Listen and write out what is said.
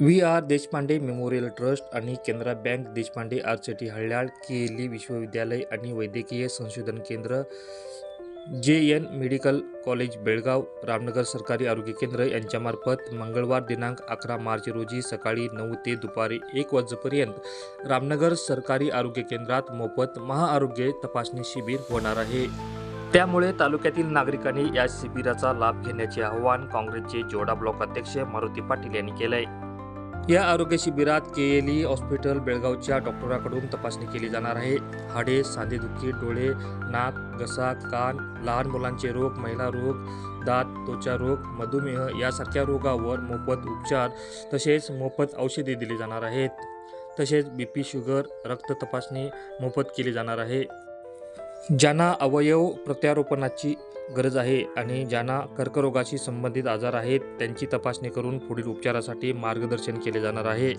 V R Deshpande memorial trust आणि Canara bank Deshpande आरचेटी हळ्याळ केली विश्वविद्यालय आणि वैद्यकीय संशोधन केंद्र J N medical college Belgaum Ramnagar सरकारी आरोग्य केंद्र यांच्यामार्फत मंगळवार दिनांक अकरा मार्च रोजी सकाळी नऊ ते दुपारी एक वाजेपर्यंत रामनगर सरकारी आरोग्य केंद्रात मोफत महाआरोग्य तपासणी शिबिर होणार आहे. त्यामुळे तालुक्यातील नागरिकांनी या शिबिराचा लाभ घेण्याचे आवाहन काँग्रेसचे जोडा ब्लॉक अध्यक्ष मारुती पाटील यांनी केलं आहे या आरोग्य शिबिरात केएलई हॉस्पिटल बेळगावच्या डॉक्टराकडून तपासणी केली जाणार आहे. हाडे सांधेदुखी डोळे नाक घसा कान लहान मुलांचे रोग महिला रोग दात त्वचा रोग मधुमेह यासारख्या रोगावर मोफत उपचार तसेच मोफत औषधे दिली जाणार आहेत. तसेच बी पी शुगर रक्त तपासणी मोफत केली जाणार आहे. ज्यांना अवयव प्रत्यारोपणाची गरज आहे आणि ज्यांना कर्करोगाशी संबंधित आजार आहेत त्यांची तपासणी करून पुढील उपचारासाठी मार्गदर्शन केले जाणार आहे.